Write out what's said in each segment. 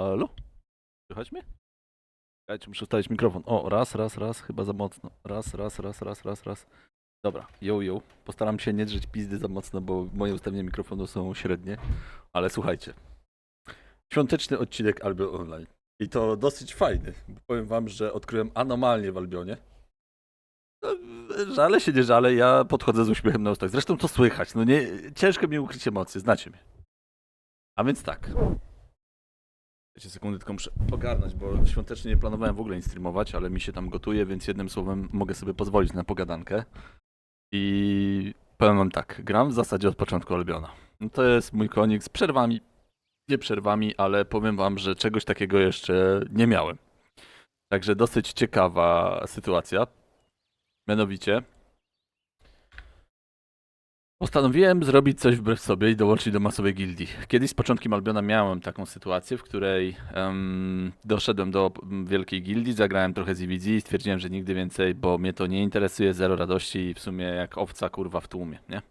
Halo? Słychać mnie? Czekajcie, muszę ustawić mikrofon. O, raz, raz, raz, chyba za mocno. Raz, raz, raz, raz, raz, raz. Dobra, yo, yo. Postaram się nie drzeć pizdy za mocno, bo moje ustawienia mikrofonu są średnie. Ale słuchajcie. Świąteczny odcinek Albion Online. I to dosyć fajny. Powiem wam, że odkryłem anomalię w Albionie. No, żale się nie żale, ja podchodzę z uśmiechem na ustach. Zresztą to słychać. No nie, ciężko mi ukryć emocje, znacie mnie. A więc tak. Wiecie, sekundę tylko muszę ogarnąć, bo świątecznie nie planowałem w ogóle nic streamować, ale mi się tam gotuje, więc jednym słowem mogę sobie pozwolić na pogadankę. I powiem wam tak, gram w zasadzie od początku Albiona. No to jest mój konik z przerwami, nie przerwami, ale powiem wam, że czegoś takiego jeszcze nie miałem. Także dosyć ciekawa sytuacja. Mianowicie Postanowiłem zrobić coś wbrew sobie i dołączyć do masowej gildii. Kiedyś z początkiem Albiona miałem taką sytuację, w której em, doszedłem do wielkiej gildii, zagrałem trochę z EVG i stwierdziłem, że nigdy więcej, bo mnie to nie interesuje, zero radości i w sumie jak owca kurwa w tłumie, nie?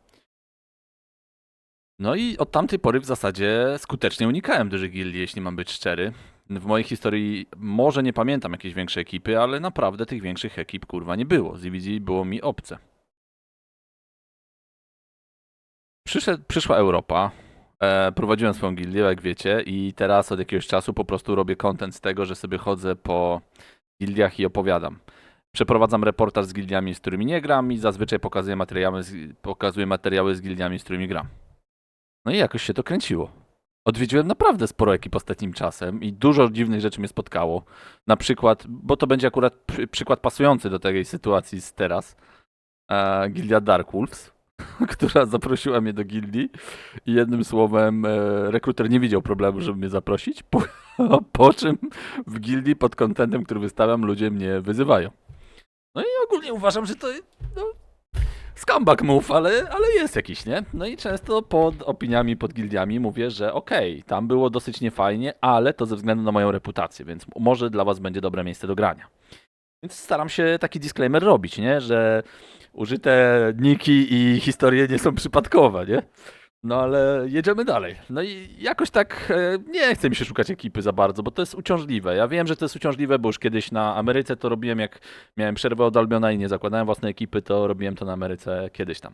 No i od tamtej pory w zasadzie skutecznie unikałem dużych gildii, jeśli mam być szczery. W mojej historii może nie pamiętam jakiejś większej ekipy, ale naprawdę tych większych ekip kurwa nie było. Z EVG było mi obce. Przyszedł, przyszła Europa. E, prowadziłem swoją gildię, jak wiecie, i teraz od jakiegoś czasu po prostu robię content z tego, że sobie chodzę po gildiach i opowiadam. Przeprowadzam reportaż z gildiami, z którymi nie gram i zazwyczaj pokazuję materiały, z, pokazuję materiały z gildiami, z którymi gram. No i jakoś się to kręciło. Odwiedziłem naprawdę sporo ekip ostatnim czasem i dużo dziwnych rzeczy mnie spotkało. Na przykład, bo to będzie akurat przy, przykład pasujący do tej sytuacji z teraz, e, gildia Dark Wolves która zaprosiła mnie do gildii i jednym słowem e, rekruter nie widział problemu, żeby mnie zaprosić, po, po czym w gildii pod kontentem, który wystawiam, ludzie mnie wyzywają. No i ogólnie uważam, że to no, scumbag move, ale, ale jest jakiś, nie? No i często pod opiniami, pod gildiami mówię, że okej, tam było dosyć niefajnie, ale to ze względu na moją reputację, więc może dla was będzie dobre miejsce do grania. Więc staram się taki disclaimer robić, nie? Że użyte niki i historie nie są przypadkowe, nie? No ale jedziemy dalej. No i jakoś tak e, nie chce mi się szukać ekipy za bardzo, bo to jest uciążliwe. Ja wiem, że to jest uciążliwe, bo już kiedyś na Ameryce to robiłem, jak miałem przerwę od Albiona i nie zakładałem własnej ekipy, to robiłem to na Ameryce kiedyś tam.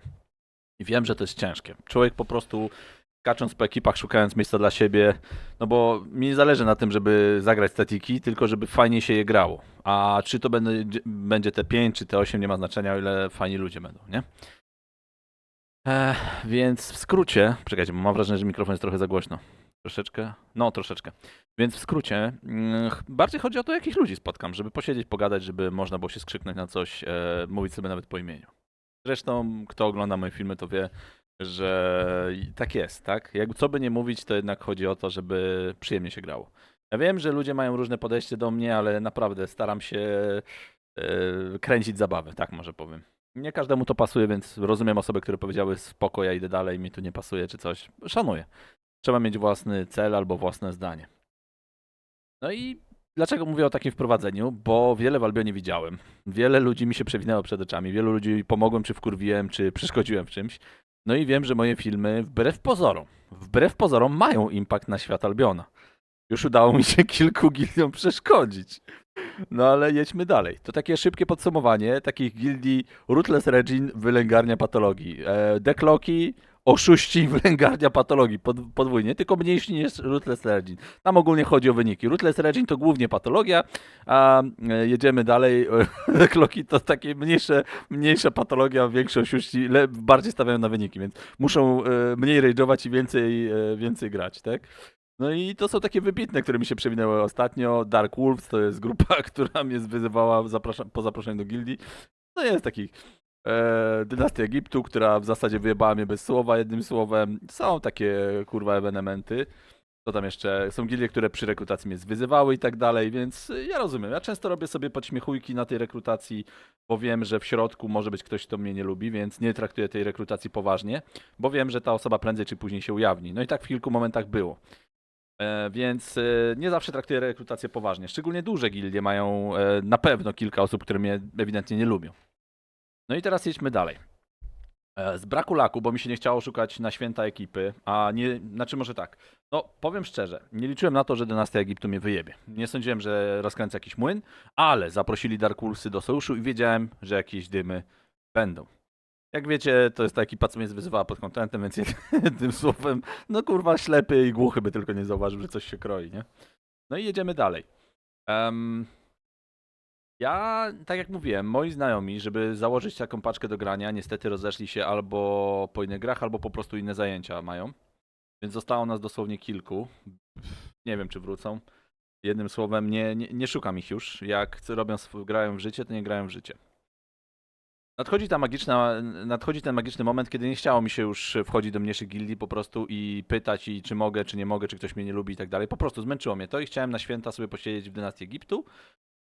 I wiem, że to jest ciężkie. Człowiek po prostu kacząc po ekipach, szukając miejsca dla siebie, no bo mi nie zależy na tym, żeby zagrać statiki, tylko żeby fajnie się je grało. A czy to będzie, będzie te 5 czy te 8 nie ma znaczenia, o ile fajni ludzie będą, nie? Więc w skrócie, czekajcie, mam wrażenie, że mikrofon jest trochę za głośno. Troszeczkę? No, troszeczkę. Więc w skrócie, mm, bardziej chodzi o to, jakich ludzi spotkam, żeby posiedzieć, pogadać, żeby można było się skrzyknąć na coś, e, mówić sobie nawet po imieniu. Zresztą, kto ogląda moje filmy, to wie, że tak jest, tak? Jakby co by nie mówić, to jednak chodzi o to, żeby przyjemnie się grało. Ja wiem, że ludzie mają różne podejście do mnie, ale naprawdę staram się e, kręcić zabawę, tak może powiem. Nie każdemu to pasuje, więc rozumiem osoby, które powiedziały spoko, ja idę dalej, mi tu nie pasuje czy coś. Szanuję. Trzeba mieć własny cel albo własne zdanie. No i dlaczego mówię o takim wprowadzeniu? Bo wiele w Albionie widziałem. Wiele ludzi mi się przewinęło przed oczami. Wielu ludzi pomogłem, czy wkurwiłem, czy przeszkodziłem w czymś. No i wiem, że moje filmy, wbrew pozorom, wbrew pozorom mają impact na świat Albiona. Już udało mi się kilku gildiom przeszkodzić. No ale jedźmy dalej. To takie szybkie podsumowanie takich gildii Ruthless Regin, wylęgarnia patologii. E, Dekloki, oszuści, wylęgarnia patologii. Pod, podwójnie, tylko mniejsi niż Ruthless Regin. Tam ogólnie chodzi o wyniki. Ruthless Regin to głównie patologia, a e, jedziemy dalej. Dekloki to takie mniejsze, mniejsza patologia, większe oszuści, le, bardziej stawiają na wyniki, więc muszą e, mniej rage'ować i więcej, e, więcej grać, tak? No i to są takie wybitne, które mi się przewinęły ostatnio. Dark Wolves to jest grupa, która mnie wyzywała zaprasza, po zaproszeniu do gildii. No jest takich. E, Dynastia Egiptu, która w zasadzie wyjebała mnie bez słowa, jednym słowem. Są takie kurwa ewenementy. Co tam jeszcze? Są gildie, które przy rekrutacji mnie wyzywały i tak dalej, więc ja rozumiem. Ja często robię sobie podśmiechujki na tej rekrutacji, bo wiem, że w środku może być ktoś, kto mnie nie lubi, więc nie traktuję tej rekrutacji poważnie, bo wiem, że ta osoba prędzej czy później się ujawni. No i tak w kilku momentach było. E, Więc e, nie zawsze traktuję rekrutację poważnie. Szczególnie duże gildie mają e, na pewno kilka osób, które mnie ewidentnie nie lubią. No i teraz jedźmy dalej. E, Z braku laku, bo mi się nie chciało szukać na święta ekipy, a nie, znaczy może tak, no powiem szczerze, nie liczyłem na to, że dynastia Egiptu mnie wyjebie. Nie sądziłem, że rozkręcę jakiś młyn, ale zaprosili Darkulsy do sojuszu i wiedziałem, że jakieś dymy będą. Jak wiecie, to jest ta ekipa, co mnie wyzywała pod kontentem, więc jednym słowem, no kurwa, ślepy i głuchy by tylko nie zauważył, że coś się kroi, nie? No i jedziemy dalej. Em, ja, tak jak mówiłem, moi znajomi, żeby założyć taką paczkę do grania, niestety rozeszli się albo po innych grach, albo po prostu inne zajęcia mają. Więc zostało nas dosłownie kilku. Nie wiem, czy wrócą. Jednym słowem, nie, nie, nie szukam ich już. Jak robią, grają w życie, to nie grają w życie. Nadchodzi, ta magiczna, nadchodzi ten magiczny moment, kiedy nie chciało mi się już wchodzić do mniejszych gildii po prostu i pytać, i czy mogę, czy nie mogę, czy ktoś mnie nie lubi i tak dalej. Po prostu zmęczyło mnie to i chciałem na święta sobie posiedzieć w dynastii Egiptu.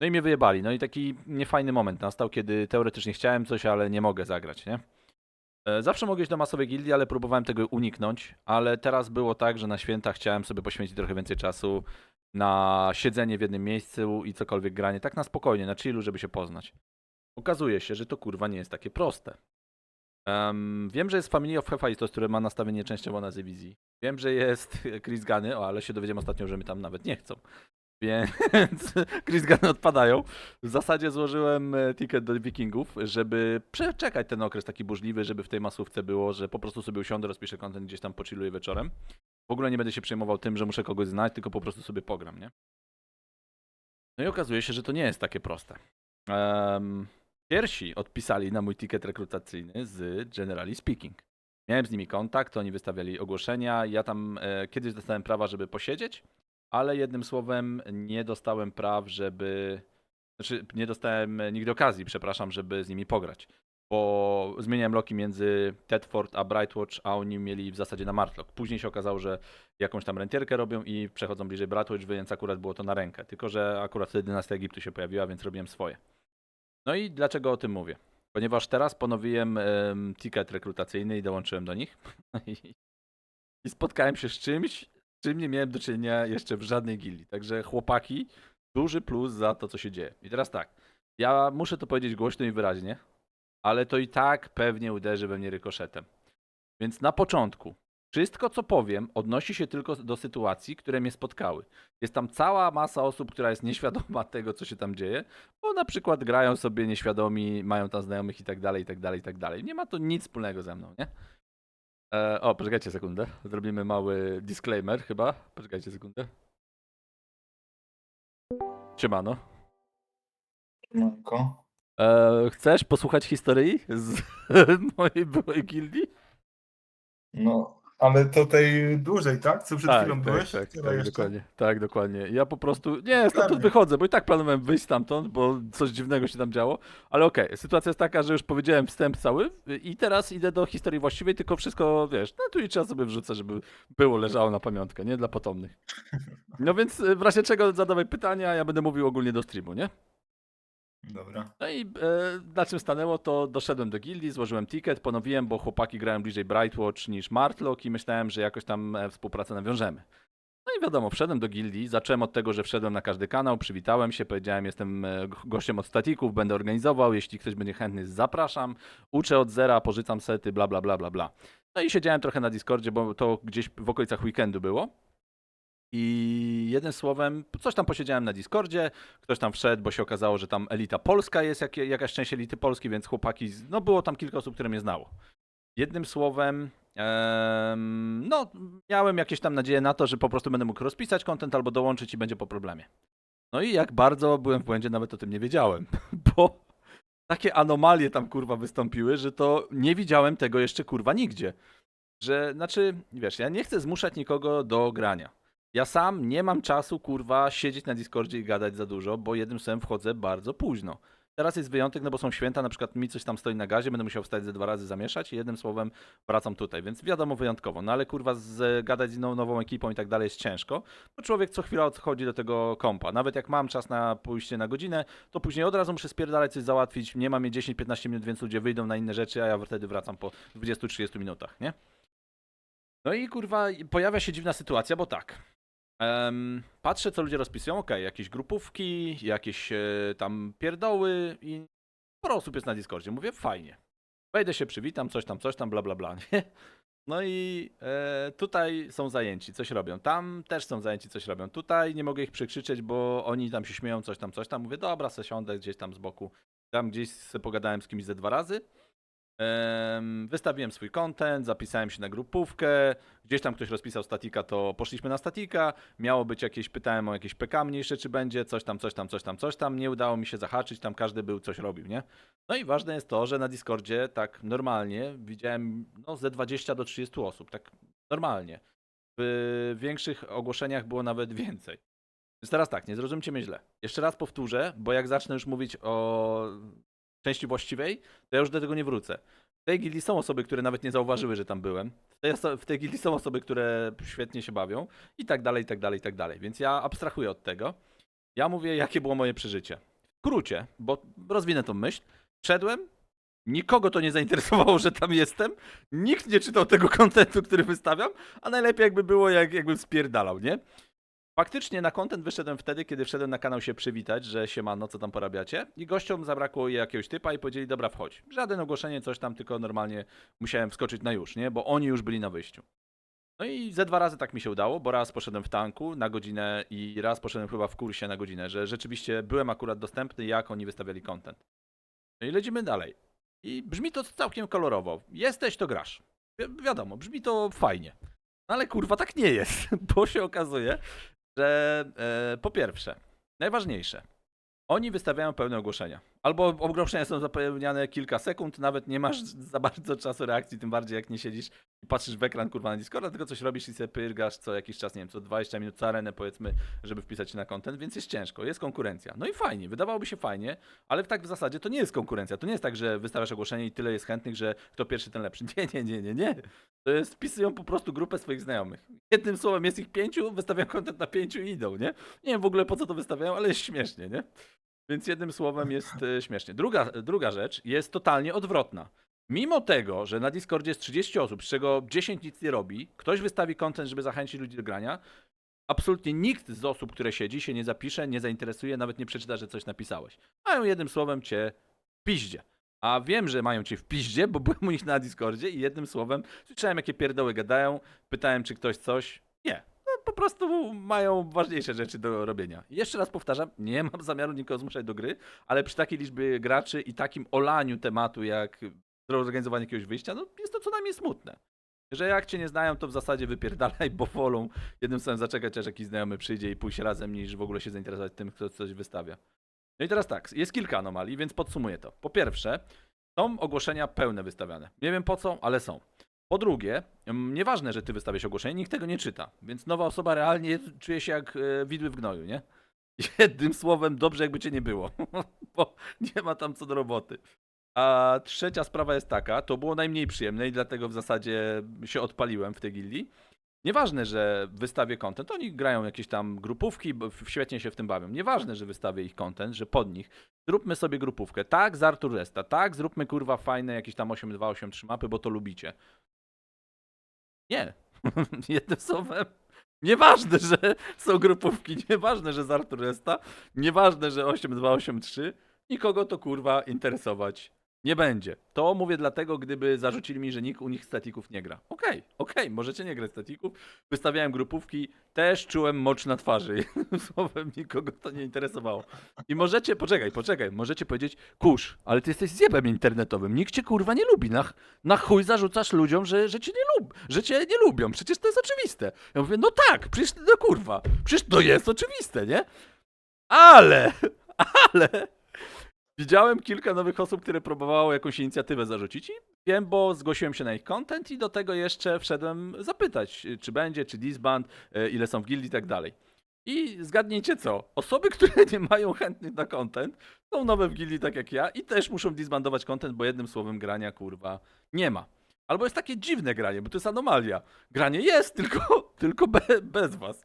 No i mnie wyjebali. No i taki niefajny moment nastał, kiedy teoretycznie chciałem coś, ale nie mogę zagrać, nie? E, Zawsze mogę iść do masowej gildii, ale próbowałem tego uniknąć, ale teraz było tak, że na święta chciałem sobie poświęcić trochę więcej czasu na siedzenie w jednym miejscu i cokolwiek granie, tak na spokojnie, na chillu, żeby się poznać. Okazuje się, że to kurwa nie jest takie proste. Em, wiem, że jest Family of Hephaistos, które ma nastawienie częściowo na Zewizji. Wiem, że jest Chris Gany, o, ale się dowiedziałem ostatnio, że my tam nawet nie chcą. Więc Chris Gany odpadają. W zasadzie złożyłem e, ticket do Wikingów, żeby przeczekać ten okres taki burzliwy, żeby w tej masówce było, że po prostu sobie usiądę, rozpiszę content gdzieś tam pochilluję wieczorem. W ogóle nie będę się przejmował tym, że muszę kogoś znać, tylko po prostu sobie pogram, nie? No i okazuje się, że to nie jest takie proste. Em, pierwsi odpisali na mój ticket rekrutacyjny z Generally Speaking. Miałem z nimi kontakt, oni wystawiali ogłoszenia. Ja tam e, kiedyś dostałem prawa, żeby posiedzieć, ale jednym słowem nie dostałem praw, żeby. Znaczy, nie dostałem nigdy okazji, przepraszam, żeby z nimi pograć. Bo zmieniałem loki między Tedford a Brightwatch, a oni mieli w zasadzie na Martlock. Później się okazało, że jakąś tam rentierkę robią i przechodzą bliżej Brightwatch, więc akurat było to na rękę. Tylko, że akurat wtedy dynastia Egiptu się pojawiła, więc robiłem swoje. No i dlaczego o tym mówię? Ponieważ teraz ponowiłem em, ticket rekrutacyjny i dołączyłem do nich. I spotkałem się z czymś, z czym nie miałem do czynienia jeszcze w żadnej gildii. Także chłopaki, duży plus za to, co się dzieje. I teraz tak, ja muszę to powiedzieć głośno i wyraźnie, ale to i tak pewnie uderzy we mnie rykoszetem. Więc na początku, wszystko co powiem odnosi się tylko do sytuacji, które mnie spotkały. Jest tam cała masa osób, która jest nieświadoma tego, co się tam dzieje, bo na przykład grają sobie nieświadomi, mają tam znajomych i tak dalej, i tak dalej, i tak dalej. Nie ma to nic wspólnego ze mną, nie? E, o, poczekajcie sekundę. Zrobimy mały disclaimer chyba. Poczekajcie sekundę. Siemano. Manko. E, chcesz posłuchać historii z mojej byłej gildii? No, ale to tej dłużej, tak? Co przed chwilą byłeś? Tak, tak, Tyle tak, jeszcze? dokładnie. Tak, dokładnie. Ja po prostu, nie, stamtąd wychodzę, bo i tak planowałem wyjść stamtąd, bo coś dziwnego się tam działo. Ale okej, sytuacja jest taka, że już powiedziałem wstęp cały i teraz idę do historii właściwej, tylko wszystko, wiesz, no tu i trzeba sobie wrzucę, żeby było, leżało na pamiątkę, nie? Dla potomnych. No więc y, w razie czego zadawaj pytania, ja będę mówił ogólnie do streamu, nie? Dobra. No i e, na czym stanęło, to doszedłem do gildii, złożyłem ticket, ponowiłem, bo chłopaki grają bliżej Brightwatch niż Martlock i myślałem, że jakoś tam e, współpracę nawiążemy. No i wiadomo, wszedłem do gildii, zacząłem od tego, że wszedłem na każdy kanał, przywitałem się, powiedziałem, jestem e, gościem od statików, będę organizował, jeśli ktoś będzie chętny, zapraszam, uczę od zera, pożycam sety, bla, bla, bla, bla, bla. No i siedziałem trochę na Discordzie, bo to gdzieś w okolicach weekendu było. I jednym słowem, coś tam posiedziałem na Discordzie, ktoś tam wszedł, bo się okazało, że tam elita polska jest, jak, jakaś część elity polskiej, więc chłopaki, no było tam kilka osób, które mnie znało. Jednym słowem, em, no miałem jakieś tam nadzieję na to, że po prostu będę mógł rozpisać content albo dołączyć i będzie po problemie. No i jak bardzo byłem w błędzie, nawet o tym nie wiedziałem, bo takie anomalie tam kurwa wystąpiły, że to nie widziałem tego jeszcze kurwa nigdzie. Że, znaczy, wiesz, ja nie chcę zmuszać nikogo do grania. Ja sam nie mam czasu, kurwa, siedzieć na Discordzie i gadać za dużo, bo jednym słowem wchodzę bardzo późno. Teraz jest wyjątek, no bo są święta, na przykład mi coś tam stoi na gazie, będę musiał wstać ze dwa razy zamieszać i jednym słowem wracam tutaj, więc wiadomo wyjątkowo. No ale kurwa, z, gadać z inną nową ekipą i tak dalej jest ciężko, bo człowiek co chwila odchodzi do tego kompa. Nawet jak mam czas na pójście na godzinę, to później od razu muszę spierdalać coś załatwić, nie mam je 10-15 minut, więc ludzie wyjdą na inne rzeczy, a ja wtedy wracam po 20-30 minutach, nie? No i kurwa, pojawia się dziwna sytuacja, bo tak. Em, patrzę, co ludzie rozpisują. Okej, jakieś grupówki, jakieś e, tam pierdoły i sporo osób jest na Discordzie. Mówię, fajnie. Wejdę się, przywitam, coś tam, coś tam, bla, bla, bla. Nie? No i e, tutaj są zajęci, coś robią. Tam też są zajęci, coś robią. Tutaj nie mogę ich przekrzyczeć, bo oni tam się śmieją, coś tam, coś tam. Mówię, dobra, se siądę gdzieś tam z boku. Tam gdzieś se pogadałem z kimś ze dwa razy. Em, Wystawiłem swój content, zapisałem się na grupówkę, gdzieś tam ktoś rozpisał statika, to poszliśmy na statika, miało być jakieś, pytałem o jakieś PK mniejsze, czy będzie, coś tam, coś tam, coś tam, coś tam, nie udało mi się zahaczyć, tam każdy był, coś robił, nie? No i ważne jest to, że na Discordzie tak normalnie widziałem no ze 20 do 30 osób, tak normalnie. W większych ogłoszeniach było nawet więcej. Więc teraz tak, nie zrozumcie mnie źle. Jeszcze raz powtórzę, bo jak zacznę już mówić o części właściwej, to ja już do tego nie wrócę. W tej gildii są osoby, które nawet nie zauważyły, że tam byłem. W tej, w tej są osoby, które świetnie się bawią i tak dalej, i tak dalej, i tak dalej. Więc ja abstrahuję od tego. Ja mówię, jakie było moje przeżycie. W skrócie, bo rozwinę tą myśl. Wszedłem, nikogo to nie zainteresowało, że tam jestem, nikt nie czytał tego kontentu, który wystawiam, a najlepiej jakby było, jak, jakbym spierdalał, nie? Faktycznie na content wyszedłem wtedy, kiedy wszedłem na kanał się przywitać, że siemano, co tam porabiacie i gościom zabrakło jakiegoś typa i powiedzieli, dobra, wchodź. Żaden ogłoszenie, coś tam, tylko normalnie musiałem wskoczyć na już, nie? Bo oni już byli na wyjściu. No i ze dwa razy tak mi się udało, bo raz poszedłem w tanku na godzinę i raz poszedłem chyba w kursie na godzinę, że rzeczywiście byłem akurat dostępny, jak oni wystawiali content. No i lecimy dalej. I brzmi to całkiem kolorowo. Jesteś, to grasz. Wi- wiadomo, brzmi to fajnie. No ale kurwa tak nie jest, bo się okazuje, że e, po pierwsze, najważniejsze, oni wystawiają pełne ogłoszenia. Albo ogłoszenia są zapełniane kilka sekund, nawet nie masz za bardzo czasu reakcji, tym bardziej jak nie siedzisz i patrzysz w ekran kurwa na Discorda, tylko coś robisz i sobie pyrgasz co jakiś czas, nie wiem, co 20 minut, co arenę powiedzmy, żeby wpisać się na content, więc jest ciężko, jest konkurencja. No i fajnie, wydawałoby się fajnie, ale tak w zasadzie to nie jest konkurencja. To nie jest tak, że wystawiasz ogłoszenie i tyle jest chętnych, że kto pierwszy, ten lepszy. Nie, nie, nie, nie, nie. To jest, wpisują po prostu grupę swoich znajomych. Jednym słowem jest ich pięciu, wystawiają content na pięciu i idą, nie? Nie wiem w ogóle po co to wystawiają, ale jest śmiesznie, nie? Więc jednym słowem jest e, śmiesznie. Druga, druga rzecz jest totalnie odwrotna. Mimo tego, że na Discordzie jest 30 osób, z czego 10 nic nie robi, ktoś wystawi content, żeby zachęcić ludzi do grania, absolutnie nikt z osób, które siedzi, się nie zapisze, nie zainteresuje, nawet nie przeczyta, że coś napisałeś. Mają jednym słowem cię w piździe. A wiem, że mają cię w piździe, bo byłem u nich na Discordzie i jednym słowem słyszałem, jakie pierdoły gadają, pytałem, czy ktoś coś. Nie. Po prostu mają ważniejsze rzeczy do robienia. Jeszcze raz powtarzam, nie mam zamiaru nikogo zmuszać do gry, ale przy takiej liczbie graczy i takim olaniu tematu, jak zorganizowanie jakiegoś wyjścia, no jest to co najmniej smutne. Że jak cię nie znają, to w zasadzie wypierdalaj, bo wolą jednym słowem zaczekać, aż jakiś znajomy przyjdzie i pójść razem, niż w ogóle się zainteresować tym, kto coś wystawia. No i teraz tak, jest kilka anomalii, więc podsumuję to. Po pierwsze, są ogłoszenia pełne wystawiane. Nie wiem po co, ale są. Po drugie, nieważne, że ty wystawiasz ogłoszenie, nikt tego nie czyta, więc nowa osoba realnie czuje się jak e, widły w gnoju, nie? Jednym słowem, dobrze jakby cię nie było, bo nie ma tam co do roboty. A trzecia sprawa jest taka, to było najmniej przyjemne i dlatego w zasadzie się odpaliłem w tej gildii. Nieważne, że wystawię content, oni grają jakieś tam grupówki, bo świetnie się w tym bawią. Nieważne, że wystawię ich content, że pod nich zróbmy sobie grupówkę. Tak, z Artur Resta, tak, zróbmy kurwa fajne jakieś tam 8283 mapy, bo to lubicie. Nie. Jednym słowem. Nieważne, że są grupówki, nieważne, że z Artur Resta, nieważne, że 8283, nikogo to kurwa interesować nie będzie. To mówię dlatego, gdyby zarzucili mi, że nikt u nich statików nie gra. Okej, okej, możecie nie grać statików. Wystawiałem grupówki, też czułem mocz na twarzy. Słowem, nikogo to nie interesowało. I możecie, poczekaj, poczekaj, możecie powiedzieć, kurz, ale ty jesteś zjebem internetowym, nikt cię kurwa nie lubi. Na, na chuj zarzucasz ludziom, że, że cię nie lub, że cię nie lubią. Przecież to jest oczywiste. Ja mówię, no tak, przecież no kurwa, przecież to jest oczywiste, nie? Ale, ale Widziałem kilka nowych osób, które próbowało jakąś inicjatywę zarzucić i wiem, bo zgłosiłem się na ich content i do tego jeszcze wszedłem zapytać, czy będzie, czy disband, y, ile są w gildii i tak dalej. I zgadnijcie co? Osoby, które nie mają chętnych na content, są nowe w gildii tak jak ja i też muszą disbandować content, bo jednym słowem grania kurwa nie ma. Albo jest takie dziwne granie, bo to jest anomalia. Granie jest, tylko, tylko be, bez was.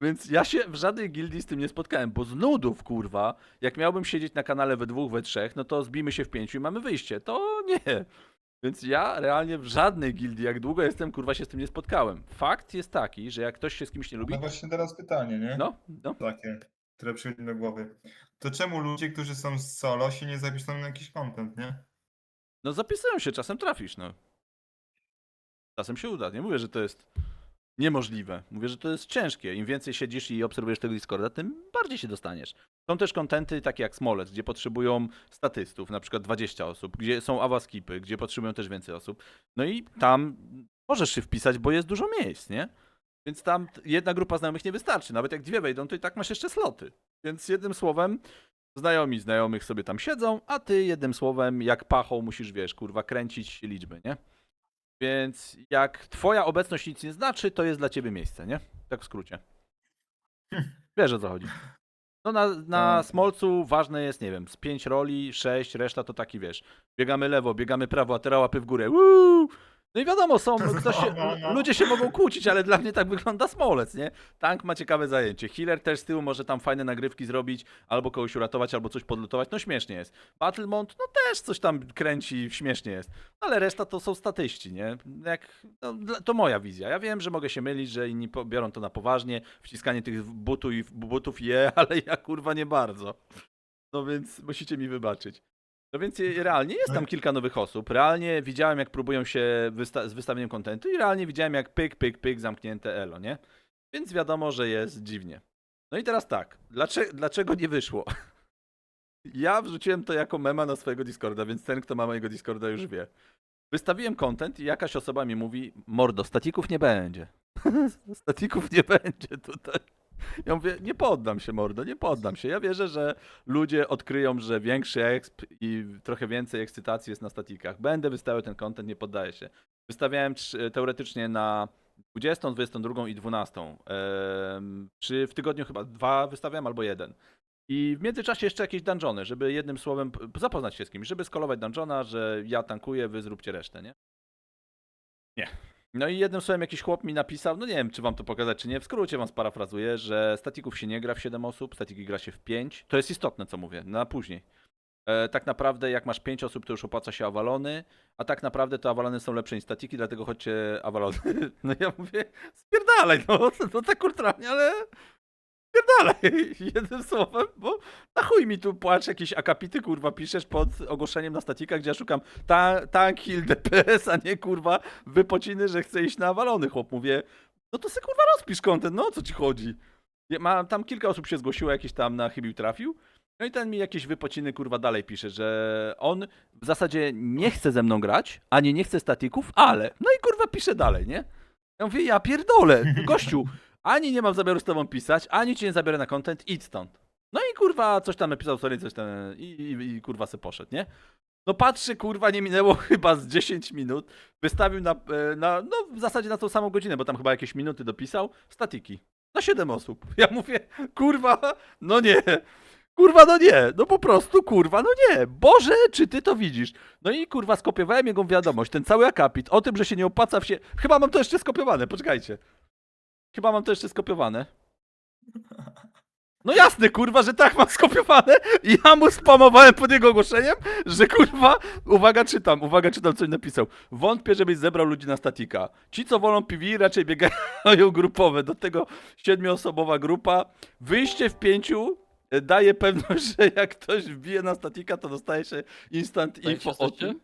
Więc ja się w żadnej gildii z tym nie spotkałem, bo z nudów, kurwa, jak miałbym siedzieć na kanale we dwóch, we trzech, no to zbijmy się w pięciu i mamy wyjście. To nie. Więc ja realnie w żadnej gildii, jak długo jestem, kurwa, się z tym nie spotkałem. Fakt jest taki, że jak ktoś się z kimś nie lubi, No właśnie teraz pytanie, nie? no, no, Takie, które przychodzi do głowy. To czemu ludzie, którzy są z solo, się nie zapiszą na jakiś content, nie? No zapisują się, czasem trafisz, no. Czasem się uda. Nie mówię, że to jest niemożliwe. Mówię, że to jest ciężkie. Im więcej siedzisz i obserwujesz tego Discorda, tym bardziej się dostaniesz. Są też kontenty takie jak Smolec, gdzie potrzebują statystów, na przykład 20 osób, gdzie są awaskipy, gdzie potrzebują też więcej osób. No i tam możesz się wpisać, bo jest dużo miejsc, nie? Więc tam jedna grupa znajomych nie wystarczy. Nawet jak dwie wejdą, to i tak masz jeszcze sloty. Więc jednym słowem, znajomi znajomych sobie tam siedzą, a ty jednym słowem, jak pachą musisz, wiesz, kurwa, kręcić liczby, nie? Więc jak twoja obecność nic nie znaczy, to jest dla ciebie miejsce, nie? Tak w skrócie. Wiesz o co chodzi. No na, na Tak. smolcu ważne jest, nie wiem, z pięć roli, sześć, reszta to taki, wiesz, biegamy lewo, biegamy prawo, a teraz łapy w górę, Woo! No i wiadomo, są, ktoś się, No, no. ludzie się mogą kłócić, ale dla mnie tak wygląda smolec, nie? Tank ma ciekawe zajęcie. Healer też z tyłu może tam fajne nagrywki zrobić, albo kogoś uratować, albo coś podlutować, no śmiesznie jest. Battlemont, no też coś tam kręci, śmiesznie jest. Ale reszta to są statyści, nie? Jak, no, dla- to moja wizja. Ja wiem, że mogę się mylić, że inni po- biorą to na poważnie, wciskanie tych butów i butów je, ale ja kurwa nie bardzo. No więc musicie mi wybaczyć. No więc realnie jest tam kilka nowych osób. Realnie widziałem, jak próbują się wysta- z wystawieniem kontentu i realnie widziałem, jak pyk, pyk, pyk, zamknięte elo, nie? Więc wiadomo, że jest dziwnie. No i teraz tak, dlaczego, dlaczego nie wyszło? Ja wrzuciłem to jako mema na swojego Discorda, więc ten, kto ma mojego Discorda już wie. Wystawiłem content i jakaś osoba mi mówi, mordo, statików nie będzie. statików nie będzie tutaj. Ja mówię, nie poddam się, mordo, nie poddam się. Ja wierzę, że ludzie odkryją, że większy exp i trochę więcej ekscytacji jest na statikach. Będę wystawiał ten content, nie poddaję się. Wystawiałem teoretycznie na 20, 22 i 12. Ehm, czy w tygodniu chyba dwa wystawiam albo jeden. I w międzyczasie jeszcze jakieś dungeony, żeby jednym słowem zapoznać się z kimś, żeby skolować dungeona, że ja tankuję, wy zróbcie resztę, nie? Nie. No i jednym słowem jakiś chłop mi napisał, no nie wiem, czy wam to pokazać, czy nie, w skrócie wam sparafrazuję, że statików się nie gra w 7 osób, statiki gra się w 5. To jest istotne, co mówię, na później. E, tak naprawdę jak masz 5 osób, to już opłaca się awalony, a tak naprawdę to awalony są lepsze niż statiki, dlatego chodźcie awalony. No ja mówię, spierdalaj, no, no tak kulturalnie, ale spierdalaj, jednym słowem, bo na chuj mi tu płacz jakieś akapity, kurwa, piszesz pod ogłoszeniem na statikach, gdzie ja szukam ta, tank, heal, DPS, a nie, kurwa, wypociny, że chcę iść na awalony, chłop. Mówię, no to se, kurwa, rozpisz kontent, no o co ci chodzi? Ma, tam kilka osób się zgłosiło, jakiś tam na chybił trafił, no i ten mi jakieś wypociny, kurwa, dalej pisze, że on w zasadzie nie chce ze mną grać, ani nie chce statików, ale, no i kurwa pisze dalej, nie? Ja mówię, ja pierdolę, gościu, ani nie mam zamiaru z tobą pisać, ani cię nie zabiorę na content, idź stąd. No i kurwa coś tam napisał, sorry, coś tam i, i, i kurwa se poszedł, nie? No patrzę, kurwa, nie minęło chyba z 10 minut. Wystawił na, e, na, no w zasadzie na tą samą godzinę, bo tam chyba jakieś minuty dopisał, statiki. Na 7 osób. Ja mówię, kurwa, no nie. Kurwa, no nie. No po prostu, kurwa, no nie. Boże, czy ty to widzisz? No i kurwa, skopiowałem jego wiadomość, ten cały akapit, o tym, że się nie opłaca się... Chyba mam to jeszcze skopiowane, poczekajcie. Chyba mam to jeszcze skopiowane. No jasne, kurwa, że tak mam skopiowane ja mu spamowałem pod jego ogłoszeniem, że kurwa, uwaga, czytam, uwaga, czytam, co napisał. Wątpię, żebyś zebrał ludzi na statika. Ci, co wolą PV, raczej biegają grupowe. Do tego siedmioosobowa grupa. Wyjście w pięciu e, daje pewność, że jak ktoś wbije na statika, to dostaje się instant Pięć info o jesteście? tym.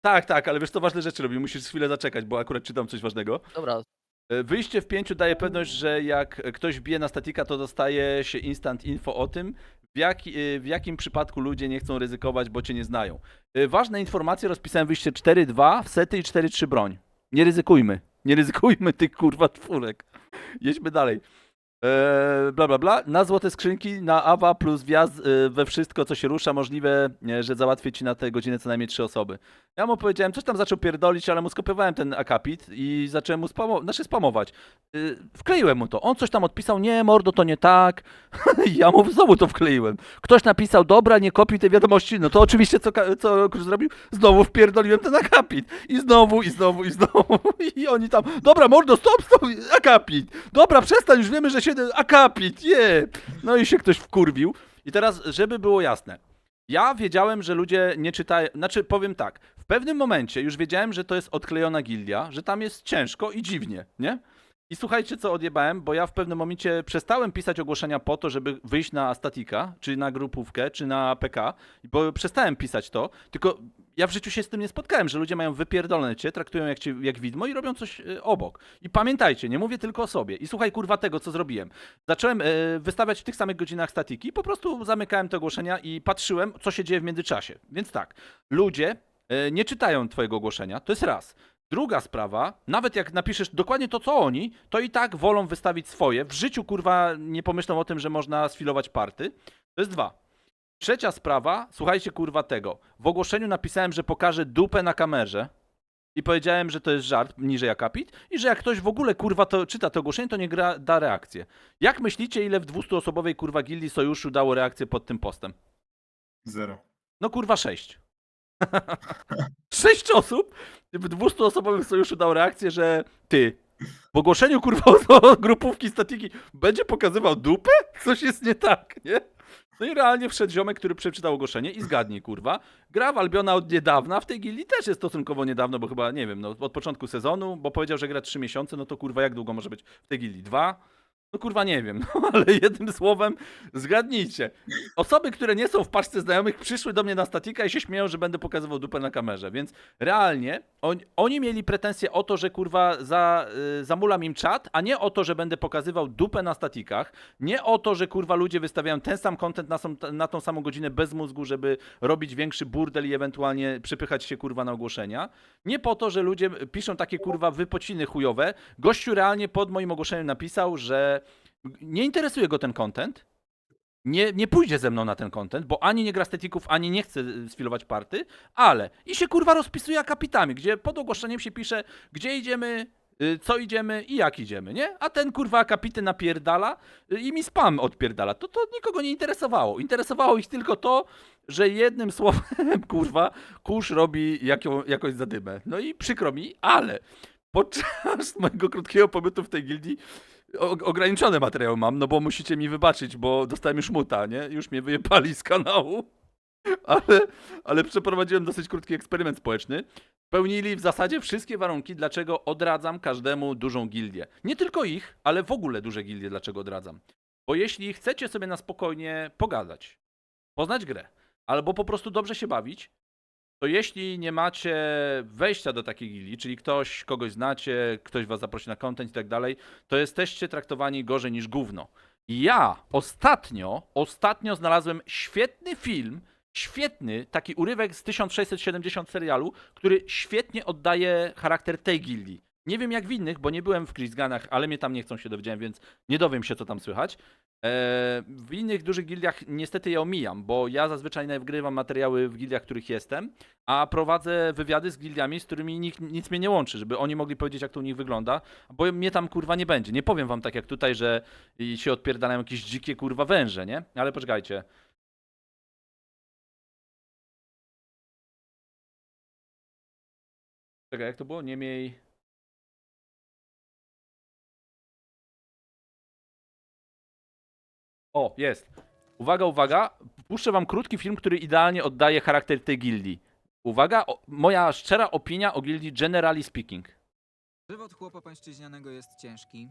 Tak, tak, ale wiesz, to ważne rzeczy robi. Musisz chwilę zaczekać, bo akurat czytam coś ważnego. Dobra, Wyjście w pięciu daje pewność, że jak ktoś wbije na statika, to dostaje się instant info o tym, w, jaki, e, w jakim przypadku ludzie nie chcą ryzykować, bo cię nie znają. E, Ważne informacje rozpisałem wyjście 4.2 w sety i 4.3 broń. Nie ryzykujmy. Nie ryzykujmy tych kurwa czwórek. Jedźmy dalej. Eee, bla bla bla. Na złote skrzynki, na AWA plus wjazd e, we wszystko, co się rusza. Możliwe, e, że załatwię ci na tę godzinę co najmniej trzy osoby. Ja mu powiedziałem, coś tam zaczął pierdolić, ale mu skopiowałem ten akapit i zacząłem mu spamo- znaczy spamować. Yy, wkleiłem mu to. On coś tam odpisał, nie, mordo, to nie tak. ja mu znowu to wkleiłem. Ktoś napisał, dobra, nie kopiuj tej wiadomości. No to oczywiście co, co Cruz zrobił? Znowu wpierdoliłem ten akapit. I znowu, i znowu, i znowu. I oni tam, dobra, mordo, stop, stop, akapit. Dobra, przestań, już wiemy, że się... Akapit, je. No i się ktoś wkurwił. I teraz, żeby było jasne. Ja wiedziałem, że ludzie nie czytają. Znaczy, powiem tak. W pewnym momencie już wiedziałem, że to jest odklejona gildia, że tam jest ciężko i dziwnie, nie? I słuchajcie, co odjebałem, bo ja w pewnym momencie przestałem pisać ogłoszenia po to, żeby wyjść na statika, czy na grupówkę, czy na PK, bo przestałem pisać to, tylko ja w życiu się z tym nie spotkałem, że ludzie mają wypierdolone cię, traktują jak, cię, jak widmo i robią coś y, obok. I pamiętajcie, nie mówię tylko o sobie. I słuchaj kurwa tego, co zrobiłem. Zacząłem y, wystawiać w tych samych godzinach statiki, po prostu zamykałem te ogłoszenia i patrzyłem, co się dzieje w międzyczasie. Więc tak, ludzie y, nie czytają twojego ogłoszenia, to jest raz. Druga sprawa, nawet jak napiszesz dokładnie to, co oni, to i tak wolą wystawić swoje. W życiu, kurwa, nie pomyślą o tym, że można sfilować party. To jest dwa. Trzecia sprawa, słuchajcie, kurwa, tego. W ogłoszeniu napisałem, że pokażę dupę na kamerze i powiedziałem, że to jest żart, niżej akapit i że jak ktoś w ogóle, kurwa, to czyta to ogłoszenie, to nie gra, da reakcję. Jak myślicie, ile w 200-osobowej, kurwa, gildii sojuszu dało reakcję pod tym postem? Zero. No kurwa sześć. sześć osób w 200-osobowym sojuszu dał reakcję, że ty, w ogłoszeniu kurwa grupówki statiki będzie pokazywał dupę? Coś jest nie tak, nie? No i realnie wszedł ziomek, który przeczytał ogłoszenie i zgadnij, kurwa. Gra w Albiona od niedawna, w tej gildii też jest stosunkowo niedawno, bo chyba, nie wiem, no, od początku sezonu, bo powiedział, że gra 3 miesiące, no to kurwa, jak długo może być w tej gildii? Dwa? No kurwa, nie wiem, no ale jednym słowem, zgadnijcie. Osoby, które nie są w paczce znajomych, przyszły do mnie na statika i się śmieją, że będę pokazywał dupę na kamerze, więc realnie on, oni mieli pretensje o to, że kurwa za, y, zamulam im czat, a nie o to, że będę pokazywał dupę na statikach, nie o to, że kurwa ludzie wystawiają ten sam content na, na tą samą godzinę bez mózgu, żeby robić większy burdel i ewentualnie przypychać się kurwa na ogłoszenia, nie po to, że ludzie piszą takie kurwa wypociny chujowe. Gościu realnie pod moim ogłoszeniem napisał, że nie interesuje go ten content, nie, nie pójdzie ze mną na ten content, bo ani nie gra statików, ani nie chce y, sfilować party, ale i się kurwa rozpisuje akapitami, gdzie pod ogłoszeniem się pisze, gdzie idziemy, y, co idziemy i jak idziemy, nie? A ten kurwa akapity napierdala y, i mi spam odpierdala. To to nikogo nie interesowało. Interesowało ich tylko to, że jednym słowem, kurwa, kurz robi jaką, jakąś zadymę. No i przykro mi, ale podczas mojego krótkiego pobytu w tej gildii ograniczone materiały mam, no bo musicie mi wybaczyć, bo dostałem już muta, nie? Już mnie wyjebali z kanału. Ale, ale przeprowadziłem dosyć krótki eksperyment społeczny. Spełnili w zasadzie wszystkie warunki, dlaczego odradzam każdemu dużą gildię. Nie tylko ich, ale w ogóle duże gildie, dlaczego odradzam. Bo jeśli chcecie sobie na spokojnie pogadać, poznać grę, albo po prostu dobrze się bawić, to jeśli nie macie wejścia do takiej gildii, czyli ktoś, kogoś znacie, ktoś was zaprosi na content i tak dalej, to jesteście traktowani gorzej niż gówno. Ja ostatnio, ostatnio znalazłem świetny film, świetny, taki urywek z 1670 serialu, który świetnie oddaje charakter tej gildii. Nie wiem jak w innych, bo nie byłem w Chrisganach, ale mnie tam nie chcą się dowiedziałem, więc nie dowiem się, co tam słychać. Eee, w innych dużych gildiach niestety je omijam, bo ja zazwyczaj nagrywam materiały w gildiach, w których jestem, a prowadzę wywiady z gildiami, z którymi nikt, nic mnie nie łączy, żeby oni mogli powiedzieć, jak to u nich wygląda, bo mnie tam kurwa nie będzie. Nie powiem wam tak jak tutaj, że się odpierdalają jakieś dzikie kurwa węże, nie? Ale poczekajcie. Czekaj, jak to było? Niemiej... O, jest. Uwaga, uwaga. Puszczę wam krótki film, który idealnie oddaje charakter tej gildii. Uwaga, o, moja szczera opinia o gildii Generally Speaking. Żywot chłopa pańszczyźnianego jest ciężki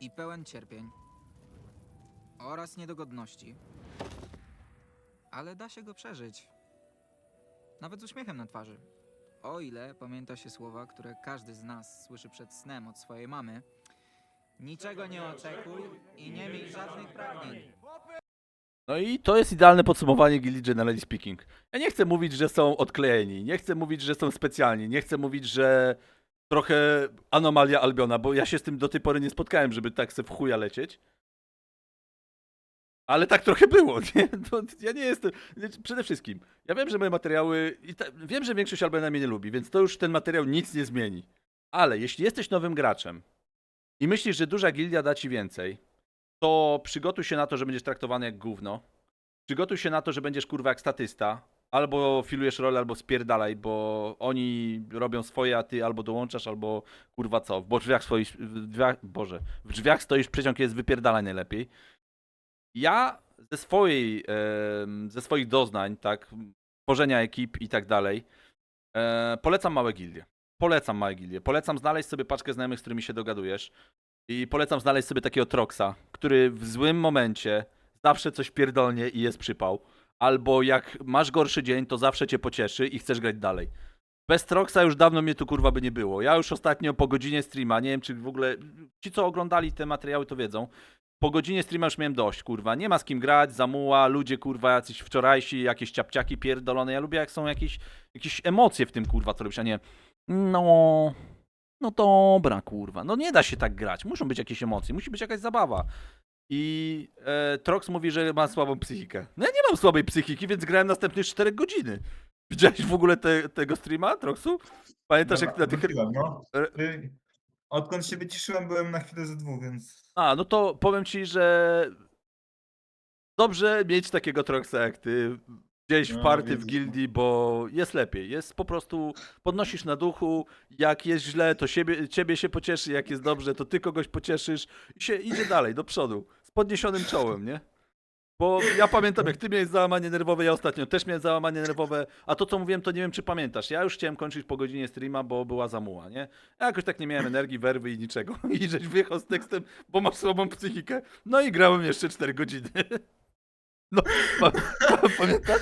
i pełen cierpień oraz niedogodności. Ale da się go przeżyć. Nawet z uśmiechem na twarzy. O ile pamięta się słowa, które każdy z nas słyszy przed snem od swojej mamy. Niczego nie oczekuj i nie miej żadnych pragnień. No i to jest idealne podsumowanie gildii Generally Speaking. Ja nie chcę mówić, że są odklejeni, nie chcę mówić, że są specjalni, nie chcę mówić, że trochę anomalia Albiona, bo ja się z tym do tej pory nie spotkałem, żeby tak se w chuja lecieć. Ale tak trochę było, nie? To ja nie jestem. Przede wszystkim, ja wiem, że moje materiały. I ta, wiem, że większość Albiona mnie nie lubi, więc to już ten materiał nic nie zmieni. Ale jeśli jesteś nowym graczem i myślisz, że duża gildia da ci więcej, to przygotuj się na to, że będziesz traktowany jak gówno. Przygotuj się na to, że będziesz kurwa jak statysta. Albo filujesz rolę, albo spierdalaj, bo oni robią swoje, a ty albo dołączasz, albo kurwa co. Bo w drzwiach stoisz, w drzwiach, Boże, w drzwiach stoisz, przeciąg jest wypierdalaj najlepiej. Ja ze swojej, ze swoich doznań, tak, tworzenia ekip i tak dalej, e, polecam małe gildie. Polecam małe gildie. Polecam znaleźć sobie paczkę znajomych, z którymi się dogadujesz. I polecam znaleźć sobie takiego Troxa, który w złym momencie zawsze coś pierdolnie i jest przypał. albo jak masz gorszy dzień, to zawsze cię pocieszy i chcesz grać dalej. Bez Troxa już dawno mnie tu kurwa by nie było. Ja już ostatnio po godzinie streama, nie wiem czy w ogóle ci co oglądali te materiały to wiedzą. Po godzinie streama już miałem dość, kurwa. Nie ma z kim grać, zamuła, ludzie kurwa jacyś wczorajsi, jakieś ciapciaki pierdolone. Ja lubię jak są jakieś, jakieś emocje w tym kurwa, co robisz, a nie no, no dobra kurwa. No nie da się tak grać. Muszą być jakieś emocje, musi być jakaś zabawa. I e, Trox mówi, że ma słabą psychikę. No ja nie mam słabej psychiki, więc grałem następne 4 godziny. Widziałeś w ogóle te, tego streama, Troxu? Pamiętasz jak na tych... No. Odkąd się wyciszyłem, byłem na chwilę ze dwóch, więc... A, no to powiem ci, że dobrze mieć takiego Troxa jak ty gdzieś w No, party, w widzisz, no. gildii, bo jest lepiej. Jest po prostu, podnosisz na duchu, jak jest źle, to siebie, ciebie się pocieszy, jak jest dobrze, to ty kogoś pocieszysz i się idzie dalej, do przodu, z podniesionym czołem, nie? Bo ja pamiętam, jak ty miałeś załamanie nerwowe, ja ostatnio też miałem załamanie nerwowe, a to, co mówiłem, to nie wiem, czy pamiętasz. Ja już chciałem kończyć po godzinie streama, bo była zamuła, nie? Ja jakoś tak nie miałem energii, werwy i niczego. I żeś wyjechał z tekstem, bo masz słabą psychikę. No i grałem jeszcze 4 godziny. No, pa, pa, pamiętasz?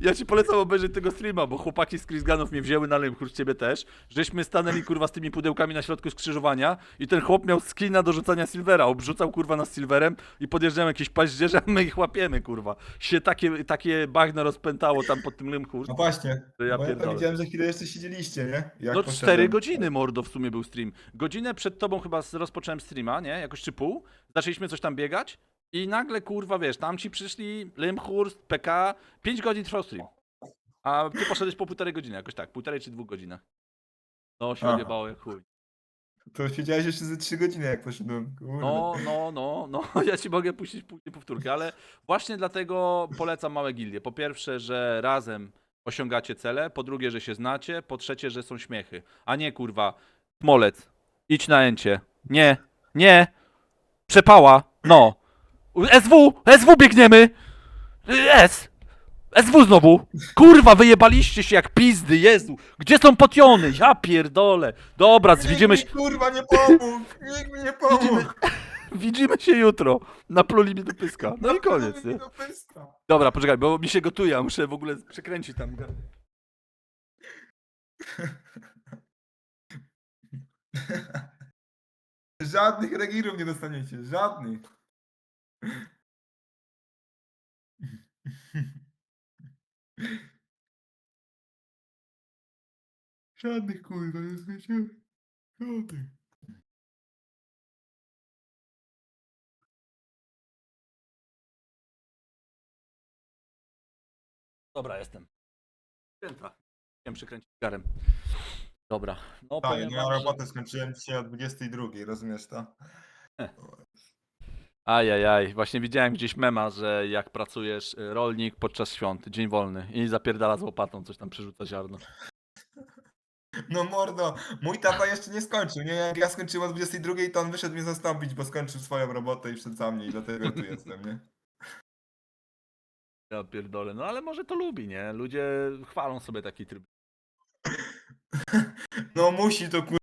Ja ci polecam obejrzeć tego streama, bo chłopaki z Chris Gunów mnie wzięły na Limchur, ciebie też. Żeśmy stanęli kurwa z tymi pudełkami na środku skrzyżowania i ten chłop miał skina do rzucania silvera, obrzucał kurwa nas silverem i podjeżdżają jakieś paździerze, a my ich łapiemy kurwa. Się takie, takie bagno rozpętało tam pod tym Limchur. No właśnie, To ja ja tam widziałem, że chwilę jeszcze siedzieliście, nie? Jak No poszedłem. 4 godziny mordo w sumie był stream. Godzinę przed tobą chyba rozpocząłem streama, nie? Jakoś czy pół. Zaczęliśmy coś tam biegać i nagle kurwa wiesz, tam ci przyszli Limhurst, PK, 5 godzin trwał stream. A ty poszedłeś po półtorej godziny, jakoś tak, półtorej czy dwóch godzinach. No się Aha. odjebało jak chuj. To siedziałeś jeszcze ze 3 godziny, jak poszedłem. Kurde. No, no, no, no, ja ci mogę puścić później powtórkę, ale właśnie dlatego polecam małe gildie. Po pierwsze, że razem osiągacie cele, po drugie, że się znacie, po trzecie, że są śmiechy. A nie kurwa, smolec, idź na encie. Nie, nie, przepała, no. SW, SW biegniemy! S! SW znowu! Kurwa, wyjebaliście się jak pizdy, Jezu! Gdzie są potiony? Ja pierdolę! Dobra, widzimy się... Nikt mi, kurwa nie pomógł! Nikt mi nie pomógł! Widzimy, się jutro. Napluli mi do pyska. No i koniec, nie? Do pyska. Dobra, poczekaj, bo mi się gotuje, a muszę w ogóle przekręcić tam. Żadnych regirów nie dostaniecie, żadnych. Żadnych kurwa nie. Żadnych. Dobra, jestem. Święta. Chciałem przekręcić garem. Dobra, no Tak, powiem no ja wam, że... robotę skończyłem dzisiaj o 22, rozumiesz to? Ajajaj, właśnie widziałem gdzieś mema, że jak pracujesz y, rolnik podczas świąt, dzień wolny i zapierdala z łopatą, coś tam przerzuca ziarno. No mordo, mój tata jeszcze nie skończył, nie? Jak ja skończyłem o 22, to on wyszedł mnie zastąpić, bo skończył swoją robotę i wszedł za mnie i dlatego tu jestem, nie? Ja pierdolę, no ale może to lubi, nie? Ludzie chwalą sobie taki tryb. No musi to kur...